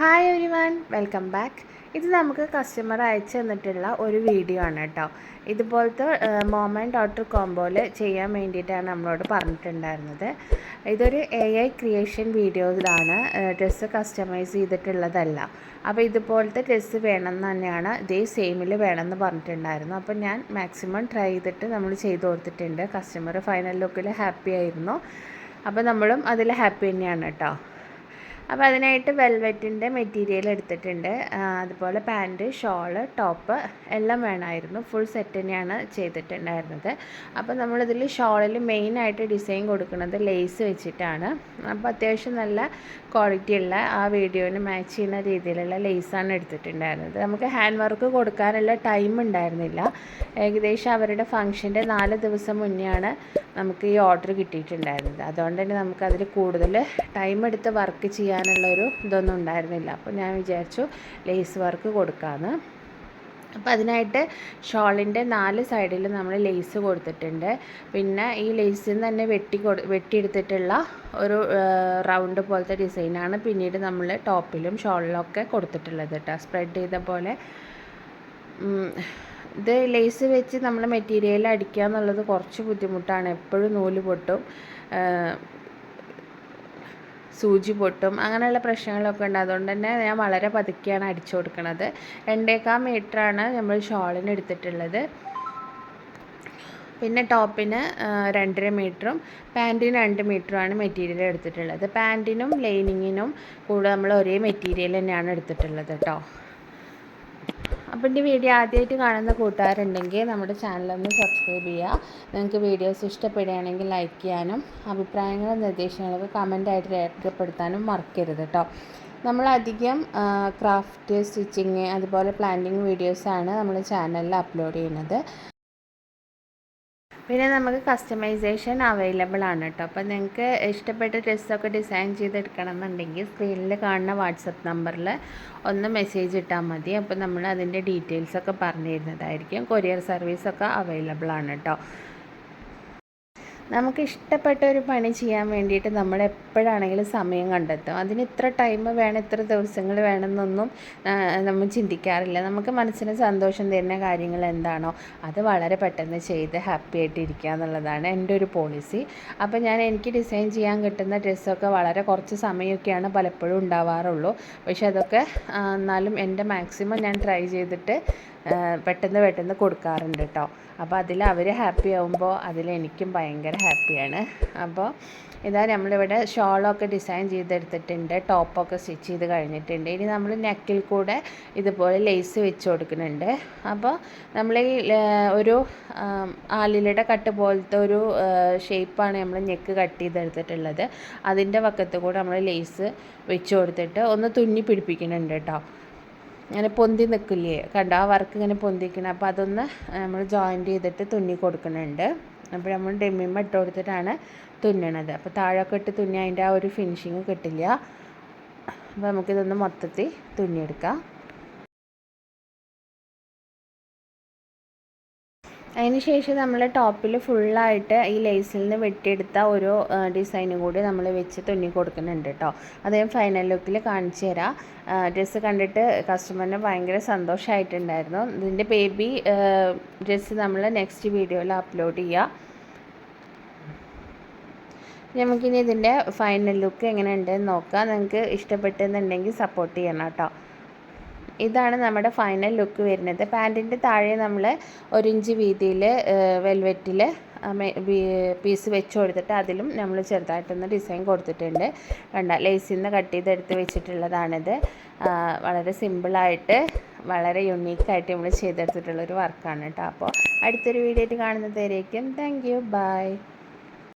Hi everyone welcome back ഇത് നമുക്ക് customer അയച്ചു തന്നിട്ടുള്ള ഒരു വീഡിയോ ആണ് കേട്ടോ ഇതുപോലത്തെ മോമൻ ഡോട്ടർ കോംബോയിൽ ചെയ്യാൻ വേണ്ടിയിട്ടാണ് നമ്മളോട് പറഞ്ഞിട്ടുണ്ടായിരുന്നത്. ഇതൊരു എ ഐ ക്രിയേഷൻ വീഡിയോയിലാണ് ഡ്രസ്സ് കസ്റ്റമൈസ് ചെയ്തിട്ടുള്ളതല്ല. അപ്പോൾ ഇതുപോലത്തെ ഡ്രസ്സ് വേണം എന്ന് തന്നെയാണ് ഇതേ സെയിമിൽ വേണമെന്ന് പറഞ്ഞിട്ടുണ്ടായിരുന്നു. അപ്പോൾ ഞാൻ മാക്സിമം ട്രൈ ചെയ്തിട്ട് നമ്മൾ ചെയ്തു കൊടുത്തിട്ടുണ്ട്. കസ്റ്റമർ ഫൈനൽ ലുക്കിൽ ഹാപ്പി ആയിരുന്നു. അപ്പോൾ നമ്മളും അതിൽ ഹാപ്പി തന്നെയാണ് കേട്ടോ അപ്പോൾ അതിനായിട്ട് വെൽവെറ്റിന്റെ മെറ്റീരിയൽ എടുത്തിട്ടുണ്ട്. അതുപോലെ പാന്റ് ഷോൾ ടോപ്പ് എല്ലാം വേണമായിരുന്നു. ഫുൾ സെറ്റ് തന്നെയാണ് ചെയ്തിട്ടുണ്ടായിരുന്നത്. അപ്പോൾ നമ്മളിതിൽ ഷോളിൽ മെയിനായിട്ട് ഡിസൈൻ കൊടുക്കുന്നത് ലേസ് വെച്ചിട്ടാണ്. അപ്പോൾ അത്യാവശ്യം നല്ല ക്വാളിറ്റി ഉള്ള ആ വീഡിയോന് മാച്ച് ചെയ്യുന്ന രീതിയിലുള്ള ലേസാണ് എടുത്തിട്ടുണ്ടായിരുന്നത്. നമുക്ക് ഹാൻഡ് വർക്ക് കൊടുക്കാനുള്ള ടൈം ഉണ്ടായിരുന്നില്ല. ഏകദേശം അവരുടെ ഫംഗ്ഷന്റെ നാല് ദിവസം മുന്നെയാണ് നമുക്ക് ഈ ഓർഡർ കിട്ടിയിട്ടുണ്ടായിരുന്നത്. അതുകൊണ്ട് തന്നെ നമുക്കതിൽ കൂടുതൽ ടൈം എടുത്ത് വർക്ക് ചെയ്യാനുള്ളൊരു ഇതൊന്നും ഉണ്ടായിരുന്നില്ല. അപ്പോൾ ഞാൻ വിചാരിച്ചു ലേസ് വർക്ക് കൊടുക്കാമെന്ന് അപ്പോൾ അതിനായിട്ട് ഷോളിന്റെ നാല് സൈഡിൽ നമ്മൾ ലേസ് കൊടുത്തിട്ടുണ്ട്. പിന്നെ ഈ ലേസിൽ നിന്ന് തന്നെ വെട്ടി കൊടു വെട്ടിയെടുത്തിട്ടുള്ള ഒരു റൗണ്ട് പോലത്തെ ഡിസൈനാണ് പിന്നീട് നമ്മൾ ടോപ്പിലും ഷോളിലൊക്കെ കൊടുത്തിട്ടുള്ളത് കേട്ടോ. സ്പ്രെഡ് ചെയ്ത പോലെ. ഇത് ലേസ് വെച്ച് നമ്മൾ മെറ്റീരിയൽ അടിക്കുക എന്നുള്ളത് കുറച്ച് ബുദ്ധിമുട്ടാണ്. എപ്പോഴും നൂൽ പൊട്ടും. സൂചി പൊട്ടും അങ്ങനെയുള്ള പ്രശ്നങ്ങളൊക്കെ ഉണ്ട്. അതുകൊണ്ട് തന്നെ ഞാൻ വളരെ പതുക്കെയാണ് അടിച്ചു കൊടുക്കുന്നത് രണ്ടേക്കാൽ മീറ്ററാണ് നമ്മൾ ഷോളിന് എടുത്തിട്ടുള്ളത്. പിന്നെ ടോപ്പിന് രണ്ടര മീറ്ററും പാന്റിന് രണ്ട് മീറ്ററുമാണ് മെറ്റീരിയൽ എടുത്തിട്ടുള്ളത്. പാന്റിനും ലൈനിങ്ങിനും കൂടെ നമ്മൾ ഒരേ മെറ്റീരിയൽ തന്നെയാണ് എടുത്തിട്ടുള്ളത് കേട്ടോ. എന്റെ വീഡിയോ ആദ്യമായിട്ട് കാണുന്ന കൂട്ടുകാരുണ്ടെങ്കിൽ നമ്മുടെ ചാനലൊന്ന് സബ്സ്ക്രൈബ് ചെയ്യുക. നിങ്ങൾക്ക് വീഡിയോസ് ഇഷ്ടപ്പെടുകയാണെങ്കിൽ ലൈക്ക് ചെയ്യാനും അഭിപ്രായങ്ങളും നിർദ്ദേശങ്ങളൊക്കെ കമന്റായിട്ട് രേഖപ്പെടുത്താനും മറക്കരുത് കേട്ടോ നമ്മളധികം ക്രാഫ്റ്റ് സ്റ്റിച്ചിങ് അതുപോലെ പ്ലാന്റിങ് വീഡിയോസാണ് നമ്മൾ ചാനലിൽ അപ്ലോഡ് ചെയ്യുന്നത്. പിന്നെ നമുക്ക് കസ്റ്റമൈസേഷൻ അവൈലബിൾ ആണ് കേട്ടോ അപ്പോൾ നിങ്ങൾക്ക് ഇഷ്ടപ്പെട്ട ഡ്രസ്സൊക്കെ ഡിസൈൻ ചെയ്തെടുക്കണം എന്നുണ്ടെങ്കിൽ സ്ക്രീനിൽ കാണുന്ന വാട്സപ്പ് നമ്പറിൽ ഒന്ന് മെസ്സേജ് ഇട്ടാൽ മതി. അപ്പോൾ നമ്മൾ അതിന്റെ ഡീറ്റെയിൽസൊക്കെ പറഞ്ഞു തരുന്നതായിരിക്കും. കൊറിയർ സർവീസൊക്കെ അവൈലബിൾ ആണ് കേട്ടോ നമുക്ക് ഇഷ്ടപ്പെട്ട ഒരു പണി ചെയ്യാൻ വേണ്ടിയിട്ട് നമ്മൾ എപ്പോഴാണെങ്കിലും സമയം കണ്ടെത്തും. അതിന് ഇത്ര ടൈം വേണം ഇത്ര ദിവസങ്ങൾ വേണമെന്നൊന്നും നമ്മൾ ചിന്തിക്കാറില്ല. നമുക്ക് മനസ്സിന് സന്തോഷം തരുന്ന കാര്യങ്ങൾ എന്താണോ അത് വളരെ പെട്ടെന്ന് ചെയ്ത് ഹാപ്പി ആയിട്ട് ഇരിക്കുക എന്നുള്ളതാണ് എന്റെ ഒരു പോളിസി അപ്പോൾ ഞാൻ എനിക്ക് ഡിസൈൻ ചെയ്യാൻ കിട്ടുന്ന ഡ്രസ്സൊക്കെ വളരെ കുറച്ച് സമയമൊക്കെയാണ് പലപ്പോഴും ഉണ്ടാവാറുള്ളൂ. പക്ഷേ അതൊക്കെ എന്നാലും എന്റെ മാക്സിമം ഞാൻ ട്രൈ ചെയ്തിട്ട് പെട്ടെന്ന് പെട്ടെന്ന് കൊടുക്കാറുണ്ട് കേട്ടോ അപ്പോൾ അതിൽ അവർ ഹാപ്പി ആവുമ്പോൾ അതിൽ എനിക്കും ഭയങ്കര ഹാപ്പിയാണ് അപ്പോൾ ഇതാ നമ്മളിവിടെ ഷോളൊക്കെ ഡിസൈൻ ചെയ്തെടുത്തിട്ടുണ്ട് ടോപ്പൊക്കെ സ്റ്റിച്ച് ചെയ്ത് കഴിഞ്ഞിട്ടുണ്ട്. ഇനി നമ്മൾ നെക്കിൽ കൂടെ ഇതുപോലെ ലേസ് വെച്ച് കൊടുക്കുന്നുണ്ട്. അപ്പോൾ നമ്മൾ ഈ ഒരു ആലിലയുടെ കട്ട് പോലത്തെ ഒരു ഷേപ്പാണ് നമ്മൾ നെക്ക് കട്ട് ചെയ്തെടുത്തിട്ടുള്ളത്. അതിന്റെ പക്കത്ത് കൂടെ നമ്മൾ ലേസ് വെച്ച് കൊടുത്തിട്ട് ഒന്ന് തുന്നി പിടിപ്പിക്കുന്നുണ്ട് കേട്ടോ ഇങ്ങനെ പൊന്തി നിൽക്കില്ലേ? കണ്ട? ആ വർക്ക് ഇങ്ങനെ പൊന്തിക്കണം അപ്പോൾ അതൊന്ന് നമ്മൾ ജോയിന്റ് ചെയ്തിട്ട് തുന്നി കൊടുക്കുന്നുണ്ട്. അപ്പോൾ നമ്മൾ ഡെമ്മിമ്മ ഇട്ട് കൊടുത്തിട്ടാണ് തുന്നണത്. അപ്പോൾ താഴൊക്കെ ഇട്ട് തുന്നി അതിന്റെ ആ ഒരു ഫിനിഷിങ് കിട്ടില്ല. അപ്പോൾ നമുക്കിതൊന്ന് മൊത്തത്തിൽ തുന്നിയെടുക്കാം. അതിന് ശേഷം നമ്മൾ ടോപ്പിൽ ഫുള്ളായിട്ട് ഈ ലേസിൽ നിന്ന് വെട്ടിയെടുത്ത ഓരോ ഡിസൈനും കൂടി നമ്മൾ വെച്ച് തുന്നി കൊടുക്കുന്നുണ്ട് കേട്ടോ അത് ഞാൻ ഫൈനൽ ലുക്കിൽ കാണിച്ചു തരാം. ഡ്രസ്സ് കണ്ടിട്ട് കസ്റ്റമറിന് ഭയങ്കര സന്തോഷമായിട്ടുണ്ടായിരുന്നു ഇതിന്റെ ബേബി ഡ്രസ്സ് നമ്മൾ നെക്സ്റ്റ് വീഡിയോയിൽ അപ്ലോഡ് ചെയ്യാം. നമുക്കിനി ഇതിന്റെ ഫൈനൽ ലുക്ക് എങ്ങനെ ഉണ്ടെന്ന് നോക്കാം. നിങ്ങൾക്ക് ഇഷ്ടപ്പെട്ടെന്നുണ്ടെങ്കിൽ സപ്പോർട്ട് ചെയ്യണം കേട്ടോ ഇതാണ് നമ്മുടെ ഫൈനൽ ലുക്ക് വരുന്നത്. പാന്റിന്റെ താഴെ നമ്മൾ ഒരു ഇഞ്ച് വീതിയിൽ വെൽവെറ്റിൽ പീസ് വെച്ച് കൊടുത്തിട്ട് അതിലും നമ്മൾ ചെറുതായിട്ടൊന്ന് ഡിസൈൻ കൊടുത്തിട്ടുണ്ട്. കണ്ട ലേസിൽ നിന്ന് കട്ട് ചെയ്തെടുത്ത് വെച്ചിട്ടുള്ളതാണിത്. വളരെ സിമ്പിളായിട്ട് വളരെ യുണീക്കായിട്ട് നമ്മൾ ചെയ്തെടുത്തിട്ടുള്ളൊരു വർക്കാണ് കേട്ടോ അപ്പോൾ അടുത്തൊരു വീഡിയോ ആയിട്ട് കാണുന്നതായിരിക്കും താങ്ക് യു ബൈ